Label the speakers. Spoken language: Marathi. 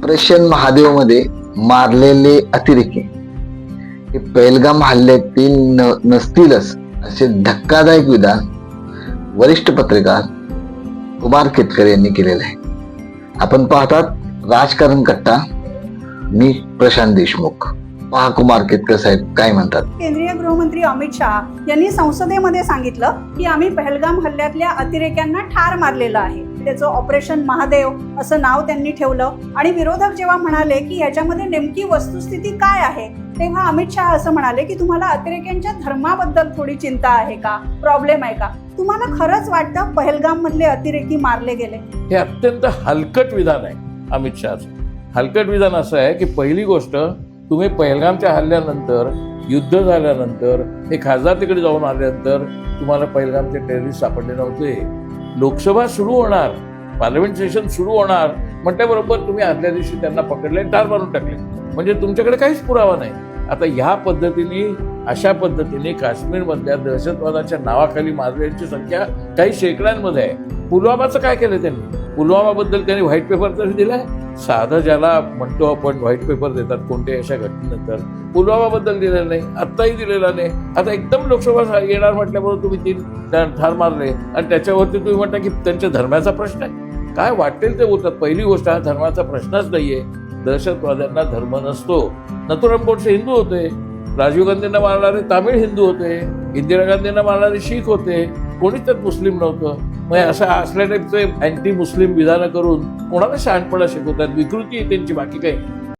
Speaker 1: ऑपरेशन महादेवमध्ये मारलेले अतिरेकी. हे पेलगाम हल्ल्यातील न- नसतीलच असे धक्कादायक विधान वरिष्ठ पत्रकार कुमार केतकर यांनी केलेले आहे. आपण पाहतात राजकारण कट्टा मी प्रशांत देशमुख. पहा कुमार केतकर साहेब काय म्हणतात?
Speaker 2: केंद्रीय गृहमंत्री अमित शहा यांनी संसदेमध्ये सांगितलं की आम्ही पहलगाम हल्ल्यातल्या अतिरेक्यांना ठार मारलेलं आहे. त्याचं ऑपरेशन महादेव असं नाव त्यांनी ठेवलं. आणि विरोधक जेव्हा म्हणाले की याच्यामध्ये नेमकी वस्तुस्थिती काय आहे तेव्हा अमित शहा असं म्हणाले की तुम्हाला अतिरेक्यांच्या धर्माबद्दल थोडी चिंता आहे का प्रॉब्लेम आहे का? तुम्हाला खरंच वाटतं पहलगाम मधले अतिरेकी मारले गेले?
Speaker 3: हे अत्यंत हलकट विधान आहे अमित शहाचं. हलकट विधान असं आहे की पहिली गोष्ट तुम्ही पहलगामच्या हल्ल्यानंतर युद्ध झाल्यानंतर हे खासदार तिकडे जाऊन आल्यानंतर तुम्हाला पहिलगामचे टेररिस्ट सापडले नव्हते. लोकसभा सुरू होणार पार्लमेंट सेशन सुरू होणार म्हटल्याबरोबर तुम्ही आदल्या दिवशी त्यांना पकडले टार मारून टाकले. म्हणजे तुमच्याकडे काहीच पुरावा नाही. आता ह्या पद्धतीने अशा पद्धतीने काश्मीरमधल्या दहशतवादाच्या नावाखाली मारलेल्यांची संख्या काही शेकड्यांमध्ये आहे. पुलवामाचं काय केलं त्यांनी? पुलवामाबद्दल त्यांनी व्हाईट पेपर तरी दिलाय? साधं ज्याला म्हणतो आपण व्हाईट पेपर देतात कोणत्याही अशा घटनेनंतर. पुलवामाबद्दल दिलेलं नाही आत्ताही दिलेला नाही. आता एकदम लोकसभा येणार म्हटल्याबरोबर तुम्ही तीन ठार मारले. आणि त्याच्यावरती तुम्ही म्हणता की त्यांच्या धर्माचा प्रश्न आहे. काय वाटेल ते बोलतात. पहिली गोष्ट हा धर्माचा प्रश्नच नाहीये. दहशतवाद्यांना धर्म नसतो. नथुराम गोडसे हिंदू होते. राजीव गांधींना मारणारे तामिळ हिंदू होते. इंदिरा गांधींना मारणारे शीख होते. कोणीच त्यात मुस्लिम नव्हतं. मग असं असल्या टाईपचे अँटी मुस्लिम विधानं करून कोणाला शहाणपणा शिकवतात? विकृती आहे त्यांची बाकी काही